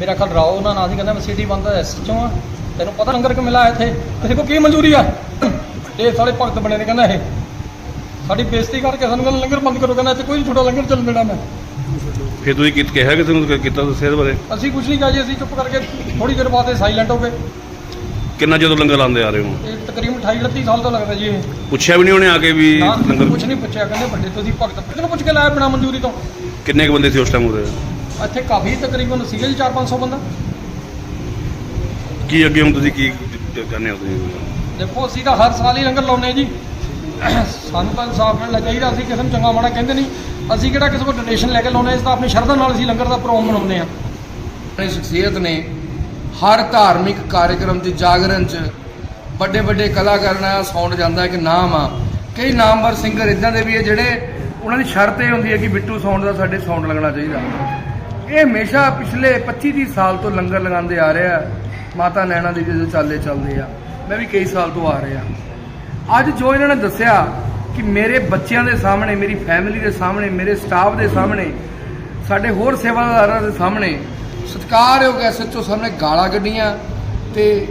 ਮੇਰਾ ਖਲ ਰਾਓ ਉਹਨਾਂ ਨਾਂ ਸੀ ਕਹਿੰਦਾ ਮੈਂ ਸਿਟੀ ਬੰਦਾ ਐਸਐਚਓ ਆ। ਤੈਨੂੰ ਪਤਾ ਲੰਗਰ ਕਿ ਮਿਲਾ ਇੱਥੇ? ਤੇਰੇ ਕੋਲ ਕੀ ਮਨਜ਼ੂਰੀ ਆ? ਇਹ ਸਾਰੇ ਭਗਤ ਬਣੇ ਨੇ ਕਹਿੰਦਾ ਇਹ। ਸਾਡੀ ਬੇਇੱਜ਼ਤੀ ਕਰਕੇ ਸਾਨੂੰ ਕਹਿੰਦਾ ਲੰਗਰ ਬੰਦ ਕਰੋ ਕਹਿੰਦਾ ਇੱਥੇ ਕੋਈ ਛੋਟਾ ਲੰਗਰ ਚੱਲ ਦੇਣਾ ਮੈਂ। ਫਿਰ ਤੁਸੀਂ ਕੀ ਕਿਹਾ ਕਿ ਤੁਹਾਨੂੰ ਕੀਤਾ ਦੱਸਿਆ ਇਹਦੇ ਬਾਰੇ? ਅਸੀਂ ਕੁਝ ਨਹੀਂ ਕਿਹਾ ਜੀ ਅਸੀਂ ਚੁੱਪ ਕਰਕੇ ਥੋੜੀ ਦੇਰ ਬਾਅਦ ਸਾਇਲੈਂਟ ਹੋ ਗਏ। ਕਿੰਨਾ ਜਦੋਂ ਲੰਗਰ ਲਾਉਂਦੇ ਆ ਰਹੇ ਹੋ? ਇਹ ਤਕਰੀਬਨ 28 29 ਸਾਲ ਤੋਂ ਲੱਗਦਾ ਜੀ ਇਹ। ਪੁੱਛਿਆ ਵੀ ਨਹੀਂ ਉਹਨੇ ਆ ਕੇ ਵੀ ਨਾ ਲੰਗਰ ਕੁਝ ਨਹੀਂ ਪੁੱਛਿਆ ਕਹਿੰਦੇ ਵੱਡੇ ਤੁਸੀਂ ਭਗਤ ਕਿਹਨੂੰ ਪੁੱਛ ਕੇ ਲਾਇਆ ਬਿਨਾ ਮਨਜ਼ੂਰੀ ਤੋਂ। ਕਿੰਨੇ ਕੁ ਬੰਦੇ ਸੀ ਉਸ ਟਾਈਮ ਉਹਦੇ ਇੱਥੇ ਕਾਫੀ ਤਕਰੀਬਨ ਸੀਗੇ ਜੀ 4-500 ਬੰਦਾ। ਕੀ ਅੱਗੇ ਹੁਣ ਤੁਸੀਂ ਕੀ ਕਰਨੇ ਹੋ ਤੁਸੀਂ? ਦੇਖੋ ਅਸੀਂ ਤਾਂ ਹਰ ਸਾਲ ਹੀ ਲੰਗਰ ਲਾਉਂਦੇ ਜੀ। ਸਾਨੂੰ ਤਾਂ ਇਨਸਾਫ ਮਿਲਣਾ ਚਾਹੀਦਾ ਅਸੀਂ ਕਿਸੇ ਨੂੰ ਚੰਗਾ ਮਾੜਾ ਕਹਿੰਦੇ ਨਹੀਂ। ਅਸੀਂ ਕਿਹੜਾ ਕਿਸੇ ਕੋਲ ਡੋਨੇਸ਼ਨ ਲੈ ਕੇ ਲਾਉਂਦੇ ਇਸ ਤਾਂ ਆਪਣੀ ਸ਼ਰਧਾ ਨਾਲ ਅਸੀਂ ਲੰਗਰ ਦਾ ਪ੍ਰੋਗਰਾਮ ਬਣਾਉਂਦੇ ਆ ਆਪਣੀ ਸ਼ਖਸੀਅਤ ਨੇ ਹਰ ਧਾਰਮਿਕ ਕਾਰਜਕ੍ਰਮ 'ਚ ਜਾਗਰਣ 'ਚ ਵੱਡੇ ਵੱਡੇ ਕਲਾਕਾਰਾਂ ਨਾਲ ਸਾਊਂਡ ਜਾਂਦਾ ਇੱਕ ਨਾਮ ਆ। ਕਈ ਨਾਮਵਰ ਸਿੰਗਰ ਇਦਾਂ ਦੇ ਵੀ ਆ ਜਿਹੜੇ ਉਹਨਾਂ ਦੀ ਸ਼ਰਤ ਇਹ ਹੁੰਦੀ ਹੈ ਕਿ ਬਿੱਟੂ ਸਾਊਂਡ ਦਾ ਸਾਡੇ ਸਾਊਂਡ ਲੱਗਣਾ ਚਾਹੀਦਾ। ਇਹ ਹਮੇਸ਼ਾ ਪਿਛਲੇ 25 30 ਸਾਲ ਤੋਂ ਲੰਗਰ ਲਗਾਉਂਦੇ ਆ ਰਿਹਾ ਮਾਤਾ ਨੈਣਾ ਦੀ ਦੇ ਚਾਲੇ ਚੱਲਦੇ ਆ। ਮੈਂ ਵੀ ਕਈ ਸਾਲ ਤੋਂ ਆ ਰਿਹਾ। ਅੱਜ ਜੋ ਇਹਨਾਂ ਨੇ ਦੱਸਿਆ ਕਿ ਮੇਰੇ ਬੱਚਿਆਂ ਦੇ ਸਾਹਮਣੇ, ਮੇਰੀ ਫੈਮਿਲੀ ਦੇ ਸਾਹਮਣੇ, ਮੇਰੇ ਸਟਾਫ ਦੇ ਸਾਹਮਣੇ, ਸਾਡੇ ਹੋਰ ਸੇਵਾਦਾਰਾਂ ਦੇ ਸਾਹਮਣੇ ਸਤਿਕਾਰਯੋਗ ਐਸਐਚਓ ਸਾਹਮਣੇ ਗਾਲਾਂ ਕੱਢੀਆਂ ਤੇ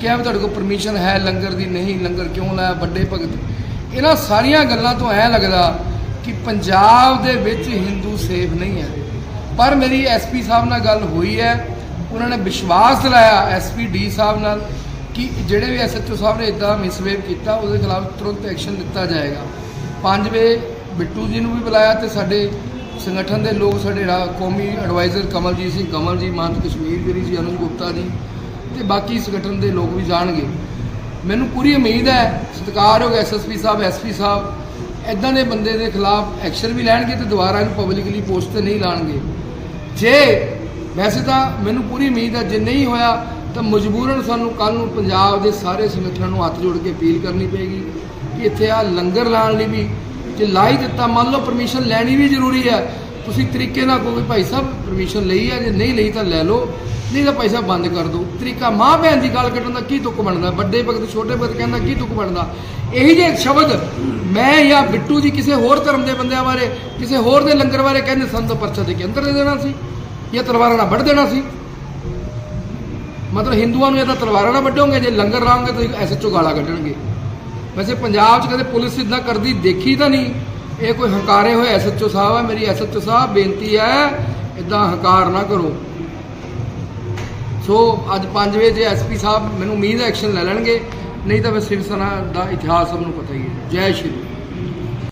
ਕਿਹਾ ਵੀ ਤੁਹਾਡੇ ਕੋਲ ਪਰਮਿਸ਼ਨ ਹੈ ਲੰਗਰ ਦੀ? ਨਹੀਂ, ਲੰਗਰ ਕਿਉਂ ਲਾਇਆ ਵੱਡੇ ਭਗਤ। ਇਹਨਾਂ ਸਾਰੀਆਂ ਗੱਲਾਂ ਤੋਂ ਐ ਲੱਗਦਾ ਕਿ ਪੰਜਾਬ ਦੇ ਵਿੱਚ ਹਿੰਦੂ ਸੇਫ ਨਹੀਂ ਹੈ। ਪਰ ਮੇਰੀ ਐਸਪੀ ਸਾਹਿਬ ਨਾਲ ਗੱਲ ਹੋਈ ਹੈ। ਉਹਨਾਂ ਨੇ ਵਿਸ਼ਵਾਸ ਦਿਲਾਇਆ ਐਸਪੀ ਡੀ ਸਾਹਿਬ ਨਾਲ ਕਿ ਜਿਹੜੇ ਵੀ ਐਸਐਚਓ ਸਾਹਿਬ ਨੇ ਇਦਾਂ ਮਿਸਵੇਵ ਕੀਤਾ, ਉਹਦੇ ਖਿਲਾਫ ਤੁਰੰਤ ਐਕਸ਼ਨ ਲਿੱਤਾ ਜਾਏਗਾ। ਪੰਜ ਵੇ ਬਿੱਟੂ ਜੀ ਨੂੰ ਵੀ ਬੁਲਾਇਆ ਤੇ ਸਾਡੇ ਸੰਗਠਨ ਦੇ ਲੋਕ, ਸਾਡੇ ਕੌਮੀ ਐਡਵਾਈਜ਼ਰ ਕਮਲਜੀਤ ਸਿੰਘ ਕਮਲ ਜੀ ਮਹੰਤ ਕਸ਼ਮੀਰ ਗਿਰੀ ਜੀ, ਅਨੁਜ ਗੁਪਤਾ ਜੀ ਤੇ ਬਾਕੀ ਸੰਗਠਨ ਦੇ ਲੋਕ ਵੀ ਜਾਣਗੇ। ਮੈਨੂੰ ਪੂਰੀ ਉਮੀਦ ਹੈ, ਸਤਿਕਾਰਯੋਗ ਐਸਐਸਪੀ ਸਾਹਿਬ ਐਸਪੀ ਸਾਹਿਬ ਇਦਾਂ ਦੇ ਬੰਦੇ ਦੇ ਖਿਲਾਫ ਐਕਸ਼ਨ ਵੀ ਲੈਣਗੇ ਤੇ ਦੁਬਾਰਾ ਇਹਨੂੰ ਪਬਲਿਕਲੀ ਪੋਸਟ ਤੇ ਨਹੀਂ ਲਾਣਗੇ। ਜੇ ਵੈਸੇ ਤਾਂ ਮੈਨੂੰ ਪੂਰੀ ਉਮੀਦ ਹੈ, ਜੇ ਨਹੀਂ ਹੋਇਆ ਤਾਂ ਮਜਬੂਰਨ ਸਾਨੂੰ ਕੱਲ ਨੂੰ ਪੰਜਾਬ ਦੇ ਸਾਰੇ ਸੰਗਠਨਾਂ ਨੂੰ ਹੱਥ ਜੋੜ ਕੇ ਅਪੀਲ ਕਰਨੀ ਪਏਗੀ ਕਿ ਇੱਥੇ ਆ ਲੰਗਰ ਲਾਉਣ ਲਈ ਵੀ ਜੇ ਲਾ ਹੀ ਦਿੱਤਾ, ਮੰਨ ਲਓ ਪਰਮਿਸ਼ਨ ਲੈਣੀ ਵੀ ਜ਼ਰੂਰੀ ਹੈ, ਤੁਸੀਂ ਤਰੀਕੇ ਨਾਲ ਕਹੋਗੇ ਭਾਈ ਸਾਹਿਬ ਪਰਮਿਸ਼ਨ ਲਈ ਹੈ, ਜੇ ਨਹੀਂ ਲਈ ਤਾਂ ਲੈ ਲਓ। ਨਹੀਂ ਤਾਂ ਪੈਸਾ ਬੰਦ ਕਰ ਦਿਓ ਤਰੀਕਾ ਮਾਂ ਭੈਣ ਦੀ ਗੱਲ ਕੱਢਣ ਦਾ ਕੀ ਤੁੱਕ ਬਣਦਾ? ਵੱਡੇ ਭਗਤ, ਛੋਟੇ ਭਗਤ ਕਹਿੰਦਾ ਕੀ ਤੁੱਕ ਬਣਦਾ? ਇਹੀ ਜਿਹੇ ਸ਼ਬਦ ਮੈਂ ਜਾਂ ਬਿੱਟੂ ਜੀ ਕਿਸੇ ਹੋਰ ਧਰਮ ਦੇ ਬੰਦਿਆਂ ਬਾਰੇ, ਕਿਸੇ ਹੋਰ ਦੇ ਲੰਗਰ ਬਾਰੇ ਕਹਿੰਦੇ ਸਾਨੂੰ ਪਰਚਾ ਦੇ ਕੇ ਅੰਦਰ ਦੇ ਦੇਣਾ ਸੀ ਜਾਂ ਤਲਵਾਰਾਂ ਨਾਲ ਵੱਢ ਦੇਣਾ ਸੀ? ਮਤਲਬ ਹਿੰਦੂਆਂ ਨੂੰ ਇਹ ਤਾਂ ਤਲਵਾਰਾਂ ਨਾਲ ਵੱਢੋਗੇ, ਜੇ ਲੰਗਰ ਲਾਉਂਗੇ ਤਾਂ ਐਸਐਚਓ ਗਾਲਾਂ ਕੱਢਣਗੇ। ਵੈਸੇ ਪੰਜਾਬ 'ਚ ਕਦੇ ਪੁਲਿਸ ਇਦਾਂ ਕਰਦੀ ਦੇਖੀ ਤਾਂ ਨਹੀਂ। ਇਹ ਕੋਈ ਹੰਕਾਰੇ ਹੋਏ ਐਸਐਚਓ ਸਾਹਿਬ ਹੈ ਮੇਰੀ ਐਸਐਚਓ ਸਾਹਿਬ ਬੇਨਤੀ ਹੈ, ਇਦਾਂ ਹੰਕਾਰ ਨਾ ਕਰੋ। ਸੋ ਅੱਜ 5 ਵਜੇ ਜੇ ਐਸਪੀ ਸਾਹਿਬ ਮੈਨੂੰ ਉਮੀਦ ਐਕਸ਼ਨ ਲੈ ਲੈਣਗੇ, ਨਹੀਂ ਤਾਂ ਫਿਰ ਸਿਵ ਸੈਨਾ ਦਾ ਇਤਿਹਾਸ ਸਭ ਨੂੰ ਪਤਾ ਹੀ ਹੈ। ਜੈ ਸ਼੍ਰੀ